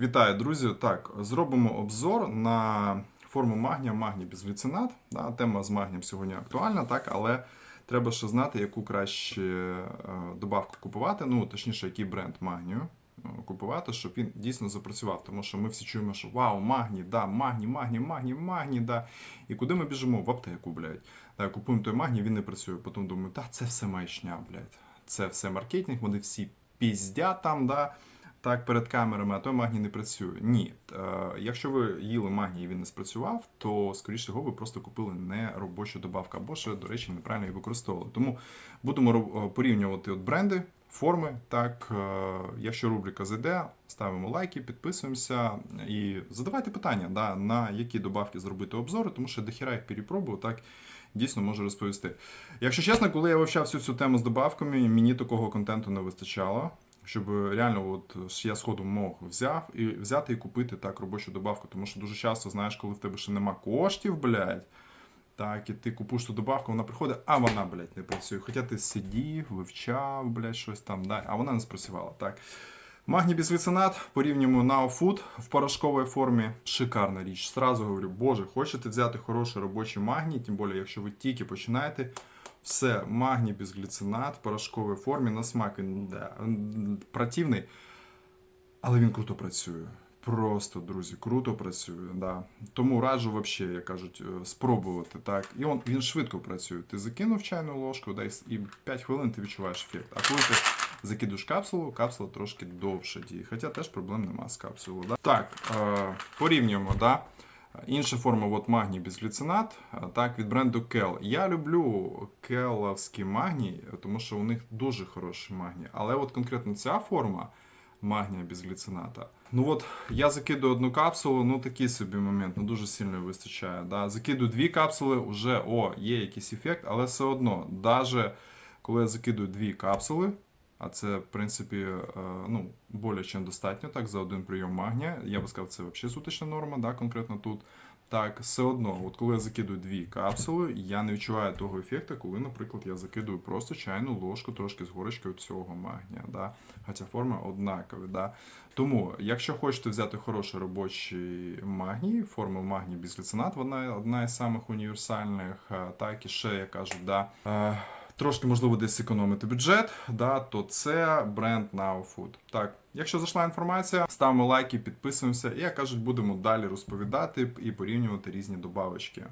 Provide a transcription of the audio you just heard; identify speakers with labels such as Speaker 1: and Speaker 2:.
Speaker 1: Вітаю, друзі. Так, зробимо обзор на форму магнія, магній безгліцинат. Да, тема з магнієм сьогодні актуальна, так, але треба ще знати, яку краще е, добавку купувати, ну, точніше, який бренд магнію е, купувати, щоб він дійсно запрацював. Тому що ми всі чуємо, що вау, магній, да, магній, магній, магній, магній, да. І куди ми біжимо? В аптеку, блядь. Да, купуємо той магній, він не працює. Потім думаю, та це все маячня, блядь. Це все маркетинг, вони всі піздять там, да так перед камерами, а той магній не працює. Ні. Е, якщо ви їли магній і він не спрацював, то скоріше всього ви просто купили не робочу добавку, або ще, до речі, неправильно її використовували. Тому будемо е, порівнювати от бренди, форми. Так, е, якщо рубрика зайде, ставимо лайки, підписуємося і задавайте питання, да, на які добавки зробити обзори, тому що дохіра їх перепробую, так дійсно можу розповісти. Якщо чесно, коли я вивчав всю цю тему з добавками, мені такого контенту не вистачало. Щоб реально, от я сходу мог взяв і взяти і купити так робочу добавку. Тому що дуже часто, знаєш, коли в тебе ще нема коштів, блядь, так, і ти купуєш ту добавку, вона приходить, а вона, блядь, не працює. Хоча ти сидів, вивчав, блядь, щось там, да, а вона не спрацювала. Так. Магній бізвіцинат порівнюємо Now Food в порошковій формі. Шикарна річ. Сразу говорю, боже, хочете взяти хороший робочий магній, тим більше, якщо ви тільки починаєте. Все, магній безгліцинат в порошковій формі на смак він да, противний, але він круто працює. Просто, друзі, круто працює. Да. Тому раджу взагалі, як кажуть, е, спробувати. Так. І он, він швидко працює. Ти закинув чайну ложку, да, і 5 хвилин ти відчуваєш ефект. А коли ти закидуєш капсулу, капсула трошки довше діє. Хоча теж проблем нема з капсулою. Да. Так, е, порівнюємо. Да. Інша форма от магній безгліцинат, а, так, від бренду Kel. Я люблю келовський магній, тому що у них дуже хороший магній. Але от конкретно ця форма магнія безгліцината. Ну от я закидую одну капсулу, ну такий собі момент, ну дуже сильно вистачає. Да. Закидую дві капсули, вже о, є якийсь ефект, але все одно, навіть коли я закидую дві капсули, а це, в принципі, е, ну, більше, ніж достатньо, так, за один прийом магнія. Я би сказав, це взагалі сутична норма, да, конкретно тут. Так, все одно, от коли я закидую дві капсули, я не відчуваю того ефекту, коли, наприклад, я закидую просто чайну ложку трошки з горочкою цього магнія. Да? Хоча форма однакова. Да? Тому, якщо хочете взяти хороший робочий магній, форма магній бісліцинат, вона одна із самих універсальних, а, так і ще, я кажу, да. Трошки, можливо, десь економити бюджет, да, то це бренд Now Food. Так, якщо зайшла інформація, ставимо лайки, підписуємося, і як кажуть, будемо далі розповідати і порівнювати різні добавочки.